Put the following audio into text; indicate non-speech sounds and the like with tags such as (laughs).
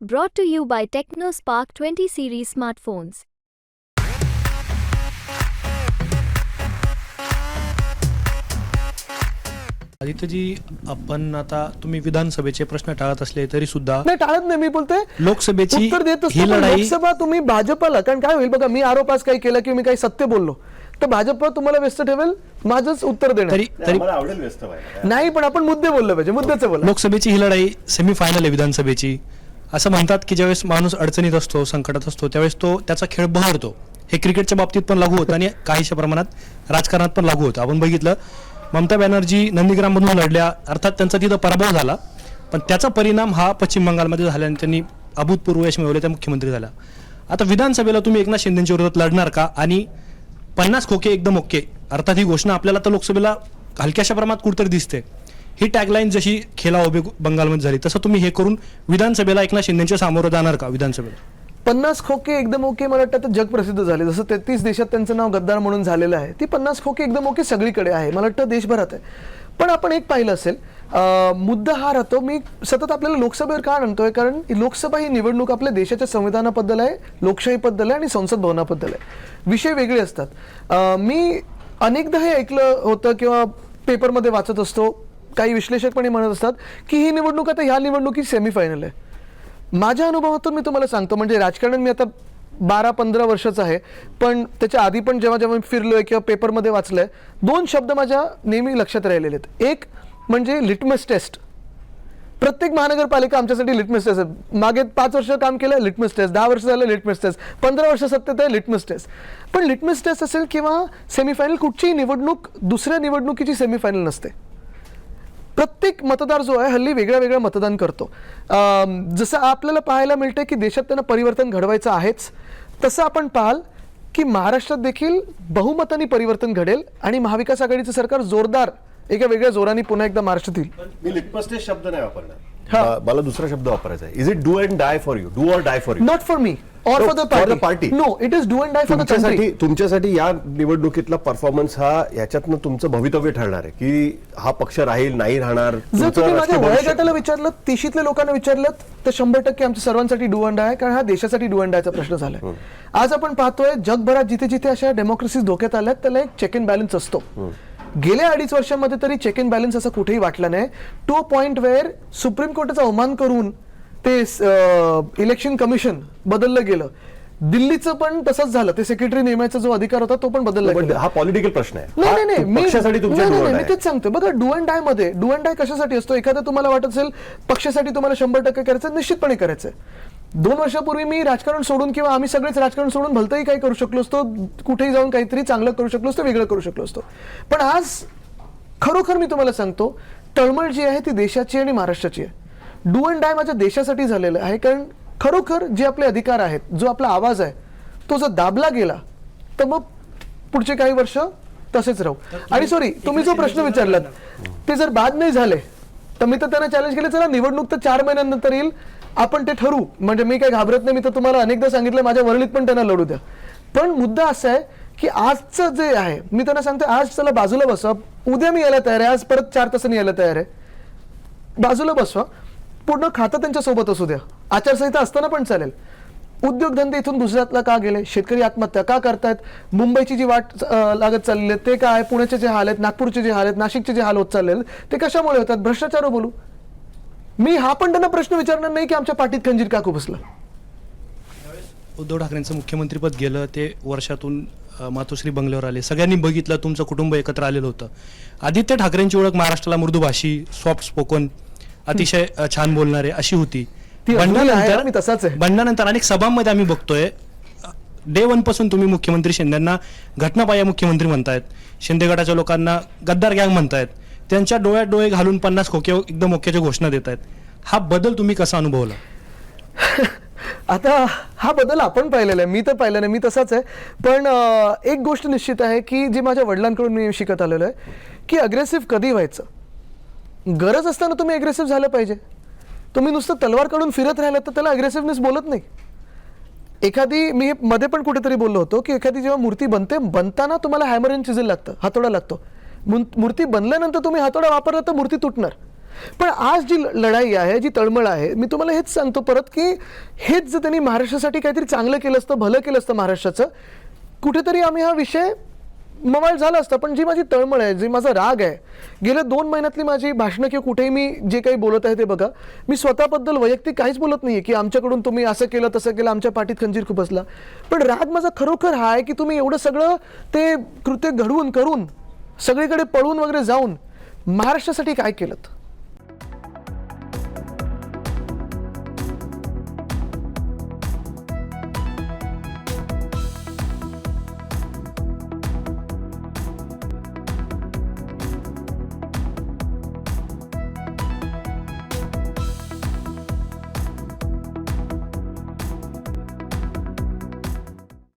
Brought to you by TechnoSpark 20 series smartphones. आदित्यजी आपण आता तुम्ही विधानसभेचे प्रश्न टाळत असले तरी सुद्धा नाही टाळत नाही मी बोलते लोकसभेची उत्तर देत असतो ही पण लढाई लोकसभा तुम्ही भाजपला कारण काय होईल बघा मी आरोप आज काही केला किंवा मी काही सत्य बोललो. तर भाजप तुम्हाला व्यस्त ठेवेल माझंच उत्तर देणार. तरी तरी मला आवडेल व्यस्त व्हायला. नाही पण आपण मुद्दे बोलले पाहिजे मुद्द्याचं बोला. लोकसभेची ही लढाई सेमीफायनल आहे विधानसभेची. असं म्हणतात की ज्यावेळेस माणूस अडचणीत असतो संकटात असतो त्यावेळेस तो त्याचा खेळ बहरतो. हे क्रिकेटच्या बाबतीत पण लागू होतं आणि काहीशा प्रमाणात राजकारणात पण लागू होतं. आपण बघितलं ममता बॅनर्जी नंदीग्राममधून लढल्या अर्थात त्यांचा तिथं पराभव झाला पण त्याचा परिणाम हा पश्चिम बंगालमध्ये झाला आणि त्यांनी अभूतपूर्व यश मिळवले त्या मुख्यमंत्री झाल्या. आता विधानसभेला तुम्ही एकनाथ शिंदेच्या विरोधात लढणार का? आणि पन्नास खोके एकदम ओके अर्थात ही घोषणा आपल्याला तर लोकसभेला हलक्याशा प्रमाणात कुठतरी दिसते. ही टॅगलाईन जशी खेला उभे बंगालमध्ये झाली तसं तुम्ही हे करून विधानसभेला एकनाथ शिंदेच्या सामोरं जाणार का विधानसभेला? पन्नास खोके एकदम ओके मला वाटतं आता जगप्रसिद्ध झाले. जसं तेहतीस देशात त्यांचं नाव गद्दार म्हणून झालेलं आहे. ती पन्नास खोके एकदम ओके सगळीकडे आहे. मला वाटतं देशभरात आहे. पण आपण एक पाहिलं असेल मुद्दा हा राहतो मी सतत आपल्याला लोकसभेवर का आणतोय? कारण लोकसभा ही निवडणूक आपल्या देशाच्या संविधानाबद्दल आहे लोकशाहीबद्दल आहे आणि संसद भवनाबद्दल आहे. विषय वेगळे असतात. मी अनेकदा हे ऐकलं होतं किंवा पेपरमध्ये वाचत असतो काही विश्लेषक पण म्हणत असतात की ही निवडणूक आता ह्या निवडणुकीत सेमीफायनल आहे. माझ्या अनुभवातून मी तुम्हाला सांगतो म्हणजे राजकारण मी आता बारा पंधरा वर्षाचं आहे पण त्याच्या आधी पण जेव्हा जेव्हा मी फिरलो आहे किंवा पेपरमध्ये वाचलं आहे दोन शब्द माझ्या नेहमी लक्षात राहिलेले आहेत. एक म्हणजे लिटमस टेस्ट प्रत्येक महानगरपालिका आमच्यासाठी लिटमस टेस्ट आहे. मागे पाच वर्ष काम केलं लिटमस टेस्ट दहा वर्ष झालं लिटमस टेस्ट पंधरा वर्ष सत्तेत आहे लिटमस टेस्ट पण लिटमस टेस्ट असेल किंवा सेमीफायनल कुठचीही निवडणूक दुसऱ्या निवडणुकीची सेमीफायनल नसते. प्रत्येक मतदार जो आहे हल्ली वेगळं वेगळं मतदान करतो. जसं आपल्याला पाहायला मिळतं की देशात त्यांना परिवर्तन घडवायचं आहेच तसं आपण पाहाल की महाराष्ट्रात देखील बहुमतानी परिवर्तन घडेल आणि महाविकास आघाडीचं सरकार जोरदार एका वेगळ्या जोराने पुन्हा एकदा महाराष्ट्रात येईल मी टेस्ट शब्द नाही वापरणार. हा. मला दुसरा शब्द वापरायचा आहे. Is it do and die for you do or die for you not for me or No, for the for the party party. No it is do and die for the तुमच्यासाठी तुमच्यासाठी या निवडणुकीतला performance हा याच्यातनं तुमचं भवितव्य ठरणार आहे की हा पक्ष राहील नाही राहणार जर तुम्ही माझ्या वयोगटाला विचारलं तिशीतल्या लोकांना विचारलं तर शंभर टक्के आमच्या सर्वांसाठी डू अँड आहे कारण हा देशासाठी डू अँड प्रश्न झालाय. आज आपण पाहतोय जगभरात जिथे जिथे अशा डेमोक्रेसीज धोक्यात आल्यात त्याला एक चेक इन बॅलन्स असतो. गेल्या अडीच वर्षांमध्ये तरी चेक इन बॅलन्स असं कुठेही वाटलं नाही. टू पॉइंट वेअर सुप्रीम कोर्टाचा अवमान करून ते इलेक्शन कमिशन बदललं गेलं. दिल्लीचं पण तसंच झालं. ते सेक्रेटरी नेमायचा जो अधिकार होता तो पण बदलला हा पॉलिटिकल प्रश्न आहे. नाही नाही नाही. मी तेच सांगतो बघा डू अँड डायमध्ये डू अँड डाय कशासाठी असतो? एखादा तुम्हाला वाटत असेल पक्षासाठी तुम्हाला शंभर टक्के करायचं निश्चितपणे करायचंय. दोन वर्षापूर्वी मी राजकारण सोडून किंवा आम्ही सगळेच राजकारण सोडून भलतंही काही करू शकलो असतो कुठेही जाऊन काहीतरी चांगलं करू शकलो असतो वेगळं करू शकलो असतो. पण आज खरोखर मी तुम्हाला सांगतो तळमळ जी आहे ती देशाची आणि महाराष्ट्राची आहे. डू अँड डाय माझ्या देशासाठी झालेलं आहे कारण खरोखर जे आपले अधिकार आहेत जो आपला आवाज आहे तो जर दाबला गेला तर मग पुढचे काही वर्ष तसेच राहू. आणि सॉरी तुम्ही जो प्रश्न विचारलात ते जर बाद नाही झाले तर मी तर त्यांना चॅलेंज केलं चला निवडणूक तर चार महिन्यानंतर येईल आपण ते ठरवू. म्हणजे मी काही घाबरत नाही मी तर तुम्हाला अनेकदा सांगितलं माझ्या वरळीत पण त्यांना लढू द्या. पण मुद्दा असा आहे की आजचं जे आहे मी त्यांना सांगते आज चला बाजूला बसवा उद्या मी यायला तयार आहे आज परत चार तासांनी यायला तयार आहे. बाजूला बसवा पूर्ण खातं त्यांच्यासोबत असू द्या. आचारसंहिता असताना पण चालेल. उद्योगधंदे इथून गुजरातला का गेले? शेतकरी आत्महत्या का करतायत? मुंबईची जी वाट लागत चाललेली आहे ते काय? पुण्याचे जे हाल आहेत नागपूरचे जे हाल आहेत नाशिकचे जे हाल होत चाललेले ते कशामुळे होतात? भ्रष्टाचार हो बोलू. मी हा पण त्यांना प्रश्न विचारणार नाही की आमच्या पाठीत खंजीर का खुपसलं उद्धव ठाकरेंचं मुख्यमंत्रीपद गेलं ते वर्षातून मातोश्री बंगल्यावर आले. सगळ्यांनी बघितलं तुमचं कुटुंब एकत्र आलेलं होतं. आदित्य ठाकरेंची ओळख महाराष्ट्राला मृदुभाषी सॉफ्ट स्पोकन अतिशय अ, छान बोलणारे अशी होती. ती अजूनही आहे, मी तसाच आहे. बंडानंतर अनेक सभांमध्ये आम्ही बघतोय. डे वनपासून तुम्ही मुख्यमंत्री शिंदेना घटनापाया मुख्यमंत्री म्हणतायत. शिंदे गटाच्या लोकांना गद्दार गँग म्हणतायत. त्यांच्या डोळ्यात डोळे घालून पन्नास खोके एकदम ओक्याच्या घोषणा देत आहेत हा बदल तुम्ही कसा अनुभवला? (laughs) आता हा बदल आपण पाहिलेला आहे. मी तर पाहिलं नाही. मी तसाच आहे. पण अं, एक गोष्ट निश्चित आहे की जी माझ्या वडिलांकडून मी शिकत आलेलो आहे की अग्रेसिव्ह कधी व्हायचं? गरज असताना तुम्ही अग्रेसिव्ह झालं पाहिजे. तुम्ही नुसतं तलवार काढून फिरत राहिलं तर त्याला अग्रेसिव्हनेस बोलत नाही. एखादी मी मध्ये पण कुठेतरी बोललो होतो की एखादी जेव्हा मूर्ती बनते बनताना तुम्हाला हॅमर अँड चिझल लागतं हातोडा लागतो. मूर्ती बनल्यानंतर तुम्ही हातोडा वापरला तर मूर्ती तुटणार. पण आज जी लढाई आहे जी तळमळ आहे मी तुम्हाला हेच सांगतो परत की हेच जर त्यांनी महाराष्ट्रासाठी काहीतरी चांगलं केलं असतं भलं केलं असतं महाराष्ट्राचं कुठेतरी आम्ही हा विषय मवाळ झालं असतं पण जी माझी तळमळ आहे जी माझा राग आहे गेल्या दोन महिन्यातली माझी भाषणं किंवा कुठेही मी जे काही बोलत आहे ते बघा. मी स्वतःबद्दल वैयक्तिक काहीच बोलत नाहीये की आमच्याकडून तुम्ही असं केलं तसं केलं आमच्या पाठीत खंजीर खूप बसला पण राग माझा खरोखर हा आहे की तुम्ही एवढं सगळं ते कृत्य घडवून करून सगळीकडे पळून वगैरे जाऊन महाराष्ट्रासाठी काय केलं